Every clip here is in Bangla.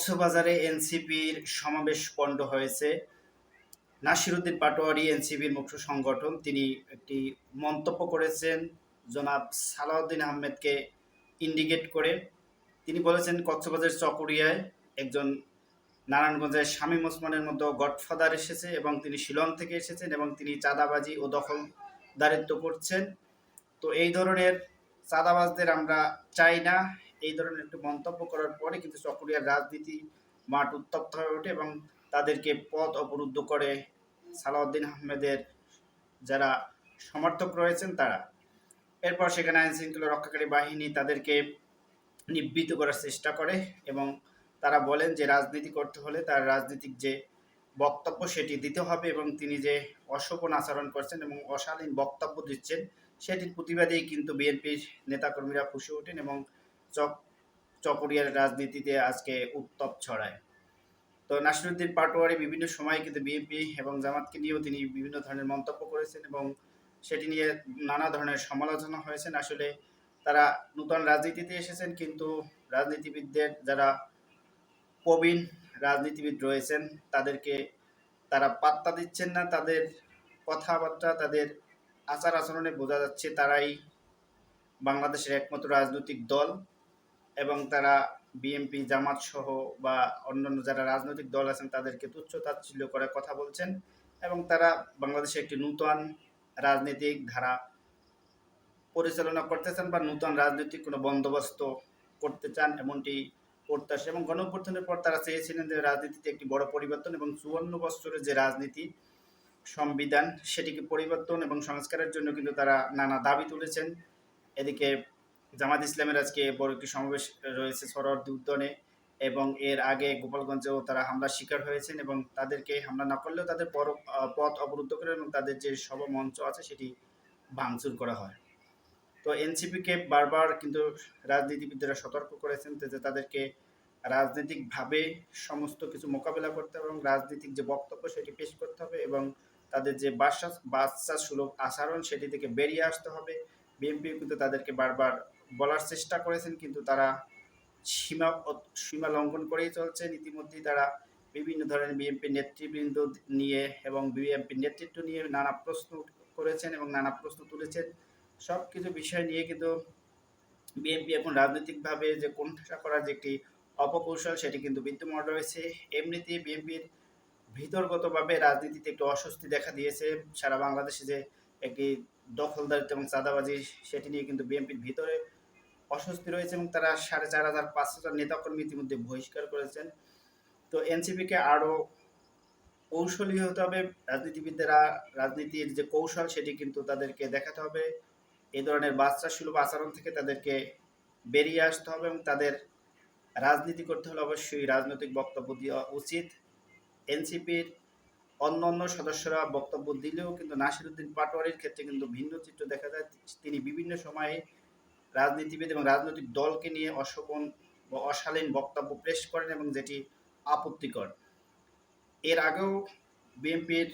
কক্সবাজারে এনসিপির সমাবেশ পণ্ড হয়েছে। নাসিরুদ্দিন পাটোয়ারি এনসিপির মুখ্য সংগঠন তিনি একটি মন্তব্য করেছেন, জনাব সালাউদ্দিন আহমেদকে ইন্ডিকেট করে। তিনি বলেছেন কক্সবাজার চকরিয়ায় একজন নারায়ণগঞ্জের শামীম ওসমানের মতো গডফাদার এসেছে এবং তিনি শিলং থেকে এসেছেন এবং তিনি চাঁদাবাজি ও দখল দখলদারিত্ব করছেন। তো এই ধরনের চাঁদাবাজদের আমরা চাই না এই ধরনের একটু মন্তব্য করার পরে কিন্তু চকরিয়ার রাজনীতি মাঠ উত্তপ্ত হয়ে ওঠে এবং তাদেরকে পথ অবরুদ্ধ করে সালাউদ্দিন আহমেদের যারা সমর্থক রয়েছেন তারা। এরপর সেখানে আইন শৃঙ্খলা রক্ষাকারী বাহিনী তাদেরকে নিবৃত করার চেষ্টা করে এবং তারা বলেন যে রাজনীতি করতে হলে তার রাজনীতিক যে বক্তব্য সেটি দিতে হবে এবং তিনি যে অশোভন আচরণ করছেন এবং অশালীন বক্তব্য দিচ্ছেন, সেটির প্রতিবাদেই কিন্তু বিএনপির নেতাকর্মীরা ফুসে ওঠেন এবং চক চকরিয়ার রাজনীতিতে আজকে উত্তপ ছড়ায়। তো নাসিরুদ্দিন পাটোয়ারি বিভিন্ন সময় কিন্তু বিএনপি এবং জামাতকে নিয়েও তিনি বিভিন্ন ধরনের মন্তব্য করেছেন এবং সেটি নিয়ে নানা ধরনের সমালোচনা হয়েছেন। আসলে তারা নূতন রাজনীতিতে এসেছেন কিন্তু রাজনীতিবিদদের যারা প্রবীণ রাজনীতিবিদ রয়েছেন, তাদেরকে তারা পাত্তা দিচ্ছেন না। তাদের কথাবার্তা, তাদের আচার আচরণে বোঝা যাচ্ছে তারাই বাংলাদেশের একমাত্র রাজনৈতিক দল। এবং তারা বিএনপি জামাত সহ বা অন্যান্য যারা রাজনৈতিক দল আছেন, তাদেরকে তুচ্ছ তাচ্ছিল্য করে কথা বলছেন এবং তারা বাংলাদেশে একটি নূতন রাজনৈতিক ধারা পরিচালনা করতে চান বা নূতন রাজনৈতিক কোনো বন্দোবস্ত করতে চান এমনটি প্রত্যাশা এবং গণঅভ্যুত্থানের পর তারা চেয়েছিলেন যে রাজনীতিতে একটি বড় পরিবর্তন এবং চুয়ান্ন বছরের যে রাজনীতি সংবিধান সেটিকে পরিবর্তন এবং সংস্কারের জন্য কিন্তু তারা নানা দাবি তুলেছেন। এদিকে জামাত ইসলামের আজকে বড় একটি সমাবেশ রয়েছে সরোয়ার্দী উদ্যানে এবং এর আগে গোপালগঞ্জেও তারা হামলার শিকার হয়েছেন এবং তাদেরকে হামলা না করলেও তাদের পথ অবরুদ্ধ করে এবং তাদের যে সভা মঞ্চ আছে সেটি ভাঙচুর করা হয়। তো এনসিপিকে বারবার কিন্তু রাজনীতিবিদরা সতর্ক করেছেন যে তাদেরকে রাজনৈতিকভাবে সমস্ত কিছু মোকাবেলা করতে হবে এবং রাজনৈতিক যে বক্তব্য সেটি পেশ করতে হবে এবং তাদের যে বাচ্চা বাচ্চা সুলভ আচরণ সেটি থেকে বেরিয়ে আসতে হবে। বিএনপি কিন্তু তাদেরকে বারবার বলার চেষ্টা করেছেন, কিন্তু তারা সীমা সীমা লঙ্ঘন করেই চলছেন। ইতিমধ্যেই তারা বিভিন্ন ধরনের বিএনপি নেতৃবৃন্দ নিয়ে এবং বিএনপি নেতৃত্ব নিয়ে নানা প্রশ্ন করেছেন এবং নানা প্রশ্ন তুলেছেন। সব কিছু বিষয় নিয়ে কিন্তু বিএনপি এখন রাজনৈতিকভাবে যে কোণঠাসা করার যে একটি অপকৌশল, সেটি কিন্তু বিদ্যমান রয়েছে। এমনিতেই বিএনপির ভিতরগতভাবে রাজনীতিতে একটু অস্বস্তি দেখা দিয়েছে। সারা বাংলাদেশে যে একটি দখলদারিত্ব এবং চাঁদাবাজি, সেটি নিয়ে কিন্তু বিএনপির ভিতরে অস্বস্তি রয়েছে এবং তারা সাড়ে চার হাজার পাঁচ হাজার নেতাকর্মী ইতিমধ্যে বহিষ্কার করেছেন। তো এনসিপিকে আরও কৌশলী হতে হবে। রাজনীতিবিদরা রাজনীতির যে কৌশল সেটি কিন্তু তাদেরকে দেখাতে হবে। এই ধরনের বাচ্চা সুলভ আচরণ থেকে তাদেরকে বেরিয়ে আসতে হবে এবং তাদের রাজনীতি করতে হলে অবশ্যই রাজনৈতিক বক্তব্য দেওয়া উচিত। এনসিপির অন্য অন্য সদস্যরা বক্তব্য দিলেও কিন্তু নাসিরুদ্দিন পাটোয়ারির ক্ষেত্রে কিন্তু ভিন্ন চিত্র দেখা যায়। তিনি বিভিন্ন সময়ে রাজনীতিবিদ এবং রাজনৈতিক দলকে নিয়ে অশোভন বা অশালীন বক্তব্য পেশ করেন এবং যেটি আপত্তিকর। এর আগেও বিএনপির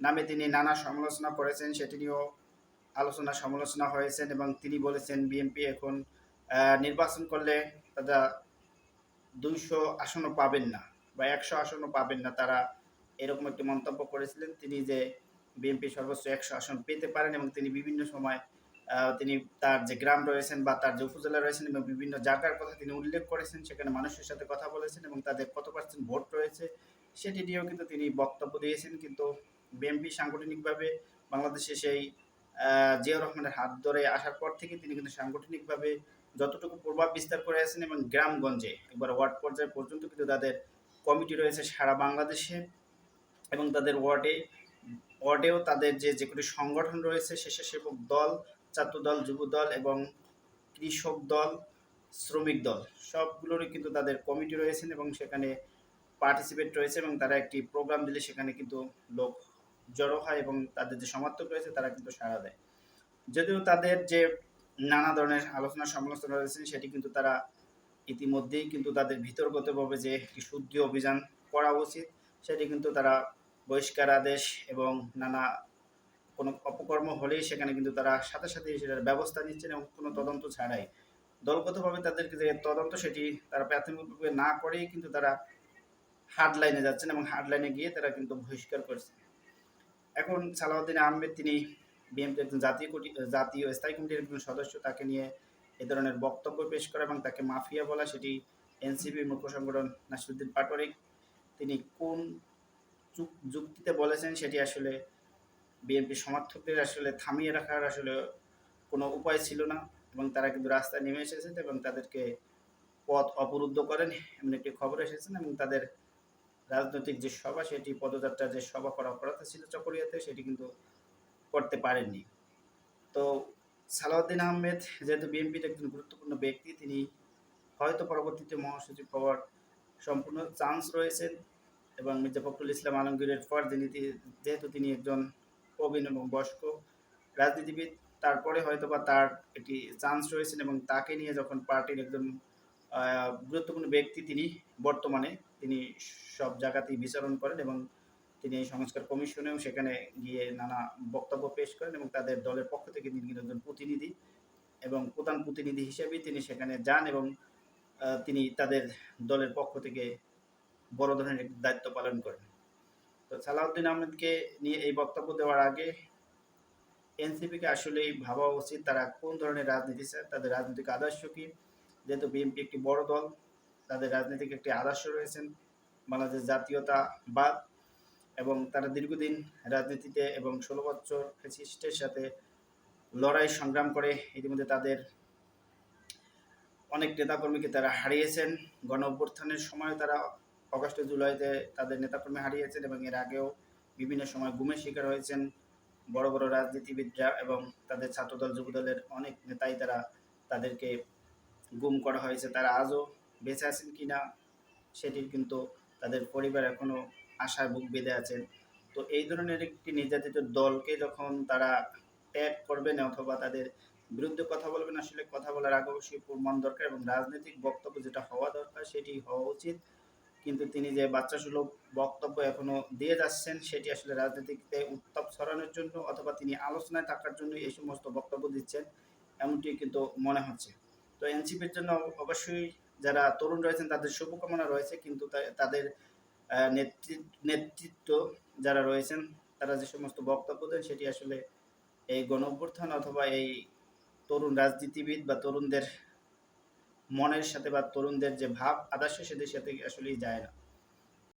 নামে তিনি নানা সমালোচনা করেছেন, সেটি নিয়েও আলোচনা সমালোচনা হয়েছেন এবং তিনি বলেছেন, বিএনপি এখন নির্বাচন করলে তারা দুইশো আসনও পাবেন না বা একশো আসনও পাবেন না। তারা এরকম একটি মন্তব্য করেছিলেন। তিনি যে বিএনপি সর্বোচ্চ একশো আসন পেতে পারেন এবং তিনি বিভিন্ন সময় তিনি তার যে গ্রাম রয়েছেন বা তার যে উপজেলা রয়েছেন এবং বিভিন্ন জায়গার কথা তিনি উল্লেখ করেছেন, সেখানে মানুষের সাথে কথা বলেছেন এবং তাদের কত পার্সেন্ট ভোট রয়েছে, সেটি নিয়েও কিন্তু তিনি বক্তব্য দিয়েছেন। কিন্তু বিএনপি সাংগঠনিকভাবে বাংলাদেশে সেই জিয়াউর রহমানের হাত ধরে আসার পর থেকে তিনি কিন্তু সাংগঠনিকভাবে যতটুকু প্রভাব বিস্তার করে আছেন এবং গ্রামগঞ্জে একবার ওয়ার্ড পর্যায়ে পর্যন্ত কিন্তু তাদের কমিটি রয়েছে সারা বাংলাদেশে এবং তাদের ওয়ার্ডে, ওয়ার্ডেও তাদের যে যে কোনো সংগঠন রয়েছে, স্বেচ্ছাসেবক দল ছাত্র দল যুব দল এবং কৃষক দল, শ্রমিক দল, সবগুলোরই কিন্তু তাদের কমিটি রয়েছেন এবং সেখানে পার্টিসিপেট রয়েছে এবং তারা একটি প্রোগ্রাম দিলে সেখানে কিন্তু লোক জড়ো হয় এবং তাদের যে সমর্থক রয়েছে তারা কিন্তু সাড়া দেয়। যদিও তাদের যে নানা ধরনের আলোচনা সমালোচনা রয়েছে সেটি কিন্তু তারা ইতিমধ্যেই কিন্তু তাদের ভিতরগতভাবে যে একটি শুদ্ধি অভিযান করা উচিত, সেটি কিন্তু তারা বহিষ্কার আদেশ এবং নানা কোনো অপকর্ম হলেই সেখানে কিন্তু তারা সাথে সাথে সেটার ব্যবস্থা নিচ্ছেন এবং কোনো তদন্ত ছাড়াই। দলগতভাবে তাদেরকে যে তদন্ত সেটি তারা প্রাথমিকভাবে না করেই কিন্তু তারা হার্ড লাইনে যাচ্ছেন এবং হার্ড লাইনে গিয়ে তারা কিন্তু বহিষ্কার করছেন। এখন সালাউদ্দিন আহমেদ তিনি বিএনপি একজন জাতীয় জাতীয় স্থায়ী কমিটির একজন সদস্য, তাকে নিয়ে এ ধরনের বক্তব্য পেশ করা এবং তাকে মাফিয়া বলা, সেটি এনসিপির মুখ্য সংগঠন নাসিরুদ্দিন পাটোয়ারি। তিনি কোন যুক- যুক্তিতে বলেছেন সেটি আসলে বিএনপি সমর্থকদের আসলে থামিয়ে রাখার আসলে কোনো উপায় ছিল না এবং তারা কিন্তু রাস্তায় নেমে এসেছেন এবং তাদেরকে পথ অবরুদ্ধ করেন এমন একটি খবর এসেছেন এবং তাদের রাজনৈতিক যে সভা, সেটি পদযাত্রার যে সভা করার কথা ছিল চকরিয়াতে, সেটি কিন্তু করতে পারেননি। তো সালাউদ্দিন আহমেদ যেহেতু বিএনপির একজন গুরুত্বপূর্ণ ব্যক্তি, তিনি হয়তো পরবর্তীতে মহাসচিব হওয়ার সম্পূর্ণ চান্স রয়েছে এবং মির্জা ফখরুল ইসলাম আলমগীরের পর যিনি, যেহেতু তিনি একজন প্রবীণ এবং বয়স্ক রাজনীতিবিদ। তারপরে হয়তো বা তার একটি চান্স রয়েছেন এবং তাকে নিয়ে যখন পার্টির একজন গুরুত্বপূর্ণ ব্যক্তি তিনি বর্তমানে, তিনি সব জায়গাতেই বিচরণ করেন এবং তিনি এই সংস্কার কমিশনেও সেখানে গিয়ে নানা বক্তব্য পেশ করেন এবং তাদের দলের পক্ষ থেকে তিনি কিন্তু একজন প্রতিনিধি এবং প্রধান প্রতিনিধি হিসেবেই তিনি সেখানে যান এবং তিনি তাদের দলের পক্ষ থেকে বড় ধরনের দায়িত্ব পালন করেন। তো সালাউদ্দিন আহমেদকে নিয়ে এই বক্তব্য দেওয়ার আগে এনসিপিকে আসলেই ভাবা উচিত তারা কোন ধরনের রাজনীতি চায়। তাদের রাজনৈতিক আদর্শ কি? যেহেতু বিএনপি একটি বড় দল, তাদের রাজনৈতিক একটি আদর্শ রয়েছেন। বাংলাদেশ জাতীয়তাবাদ এবং তারা দীর্ঘদিন রাজনীতিতে এবং ষোলো বছর ফ্যাসিস্টের সাথে লড়াই সংগ্রাম করে, ইতিমধ্যে তাদের অনেক নেতাকর্মীকে তারা হারিয়েছেন। গণ অভ্যুত্থানের সময় তারা অগস্ট জুলাইতে তাদের নেতাকর্মী হারিয়েছেন এবং এর আগেও বিভিন্ন সময় গুমের শিকার হয়েছেন বড় বড় রাজনীতিবিদরা এবং তাদের ছাত্রদল, যুবদলের অনেক নেতাই তারা তাদেরকে গুম করা হয়েছে। তারা আজও বেঁচে আছেন কি না সেটির কিন্তু তাদের পরিবার এখনও আশায় বুক বেঁধে আছেন। তো এই ধরনের একটি নির্যাতিত দলকে যখন তারা ত্যাগ করবেন অথবা তাদের বিরুদ্ধে কথা বলবেন, আসলে কথা বলার আগে অবশ্যই প্রমাণ দরকার এবং রাজনৈতিক বক্তব্য যেটা হওয়া দরকার সেটি হওয়া উচিত। কিন্তু তিনি যে বাচ্চা সুলভ বক্তব্য এখনও দিয়ে যাচ্ছেন, সেটি আসলে রাজনীতিতে উত্তাপ ছড়ানোর জন্য অথবা তিনি আলোচনায় থাকার জন্য এই সমস্ত বক্তব্য দিচ্ছেন, এমনটি কিন্তু মনে হচ্ছে। তো এনসিপির জন্য অবশ্যই যারা তরুণ রয়েছেন, তাদের শুভকামনা রয়েছে, কিন্তু তাদের নেতৃত্ব যারা রয়েছেন, তারা যে সমস্ত বক্তব্য দেন, সেটি আসলে এই গণ অথবা এই তরুণ রাজনীতিবিদ বা তরুণদের মনের সাথে বা তরুণদের যে ভাব আদর্শ সেদের সাথে আসলেই যায় না।